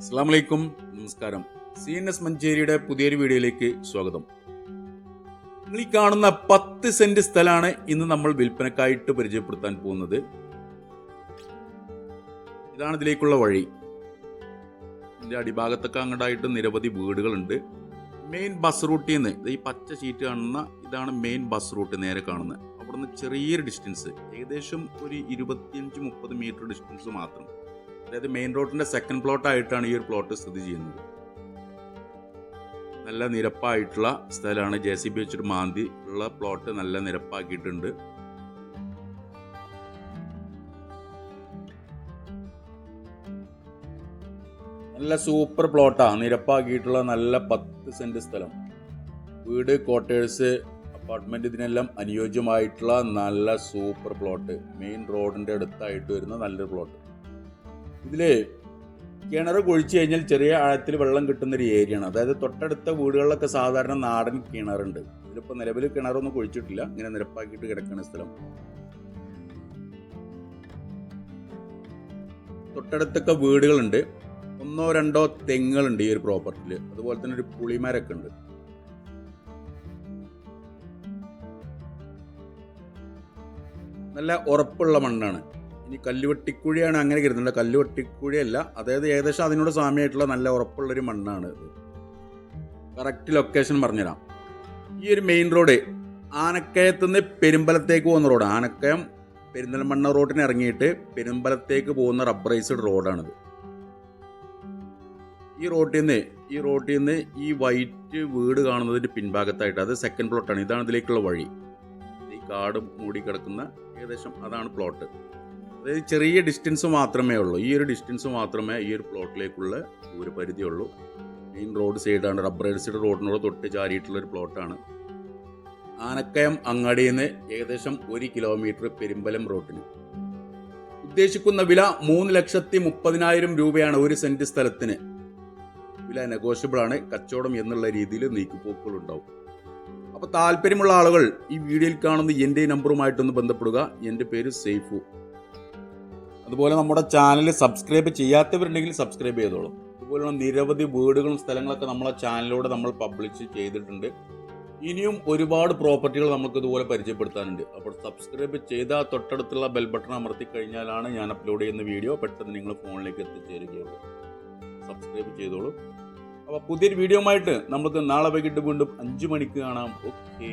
അസ്സാമലൈക്കും നമസ്കാരം. C N S മഞ്ചേരിയുടെ പുതിയൊരു വീഡിയോയിലേക്ക് സ്വാഗതം. നിങ്ങൾ ഈ കാണുന്ന പത്ത് സെന്റ് സ്ഥലമാണ് ഇന്ന് നമ്മൾ വിൽപ്പനക്കായിട്ട് പരിചയപ്പെടുത്താൻ പോകുന്നത്. ഇതാണ് ഇതിലേക്കുള്ള വഴി. ഇതിന്റെ അടിഭാഗത്തൊക്കെ അങ്ങോട്ടായിട്ട് നിരവധി വീടുകളുണ്ട്. മെയിൻ ബസ് റൂട്ടിൽ നിന്ന് ഈ പച്ച ഷീറ്റ് കാണുന്ന ഇതാണ് മെയിൻ ബസ് റൂട്ട് നേരെ കാണുന്നത്. അവിടുന്ന് ചെറിയൊരു ഡിസ്റ്റൻസ് ഏകദേശം ഒരു ഇരുപത്തിയഞ്ച് മുപ്പത് മീറ്റർ ഡിസ്റ്റൻസ് മാത്രം. അതായത് മെയിൻ റോഡിന്റെ സെക്കൻഡ് പ്ലോട്ടായിട്ടാണ് ഈ ഒരു പ്ലോട്ട് സ്ഥിതി ചെയ്യുന്നത്. നല്ല നിരപ്പായിട്ടുള്ള സ്ഥലമാണ് ജെ സി ബി വെച്ചിട്ട് മാന്തി ഉള്ള പ്ലോട്ട് നല്ല നിരപ്പാക്കിയിട്ടുണ്ട്. നല്ല സൂപ്പർ പ്ലോട്ടാണ് നിരപ്പാക്കിയിട്ടുള്ള നല്ല പത്ത് സെന്റ് സ്ഥലം. വീട് ക്വാർട്ടേഴ്സ് അപ്പാർട്ട്മെന്റ് ഇതിനെല്ലാം അനുയോജ്യമായിട്ടുള്ള നല്ല സൂപ്പർ പ്ലോട്ട് മെയിൻ റോഡിന്റെ അടുത്തായിട്ട് വരുന്ന നല്ലൊരു പ്ലോട്ട് ഇതിൽ കിണർ കുഴിച്ചു കഴിഞ്ഞാൽ ചെറിയ ആഴത്തിൽ വെള്ളം കിട്ടുന്ന ഒരു ആണ്. അതായത് തൊട്ടടുത്ത വീടുകളിലൊക്കെ സാധാരണ നാടൻ കിണറുണ്ട്. ഇതിലിപ്പോൾ നിലവിൽ കിണറൊന്നും കുഴിച്ചിട്ടില്ല. ഇങ്ങനെ നിരപ്പാക്കിയിട്ട് കിടക്കുന്ന സ്ഥലം. തൊട്ടടുത്തൊക്കെ വീടുകളുണ്ട്. ഒന്നോ രണ്ടോ തെങ്ങുകളുണ്ട് ഈ ഒരു പ്രോപ്പർട്ടിയിൽ അതുപോലെ തന്നെ ഒരു പുളിമരൊക്കെ ഉണ്ട്. നല്ല ഉറപ്പുള്ള മണ്ണാണ്. ഇനി കല്ലുവെട്ടിക്കുഴിയാണ് അങ്ങനെ കരുതുന്നത്. കല്ലുവെട്ടിക്കുഴിയല്ല അതായത് ഏകദേശം അതിനോട് സാമ്യമായിട്ടുള്ള നല്ല ഉറപ്പുള്ളൊരു മണ്ണാണ് ഇത്. കറക്റ്റ് ലൊക്കേഷൻ പറഞ്ഞുതരാം. ഈ ഒരു മെയിൻ റോഡ് ആനക്കയത്ത് നിന്ന് പെരുമ്പലത്തേക്ക് പോകുന്ന റോഡ് ആനക്കയം പെരിന്തൽമണ്ണ റോഡിന് ഇറങ്ങിയിട്ട് പെരുമ്പലത്തേക്ക് പോകുന്ന റബ്ബറൈസ്ഡ് റോഡാണിത് ഈ റോട്ടിൽ നിന്ന് ഈ റോട്ടിൽ നിന്ന് ഈ വൈറ്റ് വീട് കാണുന്നതിന്റെ പിൻഭാഗത്തായിട്ട് അത് സെക്കൻഡ് പ്ലോട്ടാണ് ഇതാണ് ഇതിലേക്കുള്ള വഴി. ഈ കാട് മൂടി കിടക്കുന്ന ഏകദേശം അതാണ് പ്ലോട്ട് അതായത് ചെറിയ ഡിസ്റ്റൻസ് മാത്രമേ ഉള്ളൂ. ഈ ഒരു ഡിസ്റ്റൻസ് മാത്രമേ ഈ ഒരു പ്ലോട്ടിലേക്കുള്ള ഒരു പരിധിയുള്ളൂ. മെയിൻ റോഡ് സൈഡാണ് റബ്ബർ എഡ്സിഡ് റോഡിനോട് തൊട്ട് ചാരിയിട്ടുള്ള ഒരു പ്ലോട്ടാണ് ആനക്കയം അങ്ങാടിയിൽ നിന്ന് ഏകദേശം ഒരു കിലോമീറ്റർ പെരുമ്പലം റോട്ടിന് ഉദ്ദേശിക്കുന്ന വില മൂന്ന് ലക്ഷത്തി മുപ്പതിനായിരം രൂപയാണ് ഒരു സെന്റ് സ്ഥലത്തിന്. വില നെഗോഷ്യബിൾ ആണ്. കച്ചവടം എന്നുള്ള രീതിയിൽ നീക്കുപോക്കുകൾ ഉണ്ടാവും. അപ്പോൾ താല്പര്യമുള്ള ആളുകൾ ഈ വീഡിയോയിൽ കാണുന്ന എന്റെ നമ്പറുമായിട്ടൊന്ന് ബന്ധപ്പെടുക. എന്റെ പേര് സേഫു. അതുപോലെ നമ്മുടെ ചാനൽ സബ്സ്ക്രൈബ് ചെയ്യാത്തവരുണ്ടെങ്കിൽ സബ്സ്ക്രൈബ് ചെയ്തോളൂ. അതുപോലുള്ള നിരവധി വീടുകളും സ്ഥലങ്ങളൊക്കെ നമ്മളെ ചാനലിലൂടെ നമ്മൾ പബ്ലിഷ് ചെയ്തിട്ടുണ്ട്. ഇനിയും ഒരുപാട് പ്രോപ്പർട്ടികൾ നമുക്ക് ഇതുപോലെ പരിചയപ്പെടുത്താനുണ്ട്. അപ്പോൾ സബ്സ്ക്രൈബ് ചെയ്ത തൊട്ടടുത്തുള്ള ബെൽ ബട്ടൺ അമർത്തി കഴിഞ്ഞാലാണ് ഞാൻ അപ്ലോഡ് ചെയ്യുന്ന വീഡിയോ പെട്ടെന്ന് നിങ്ങൾ ഫോണിലേക്ക് എത്തിച്ചേരുകയുള്ളൂ. സബ്സ്ക്രൈബ് ചെയ്തോളൂ. അപ്പോൾ പുതിയൊരു വീഡിയോ ആയിട്ട് നമുക്ക് നാളെ വൈകിട്ട് വീണ്ടും അഞ്ച് മണിക്ക് കാണാം. ഓക്കെ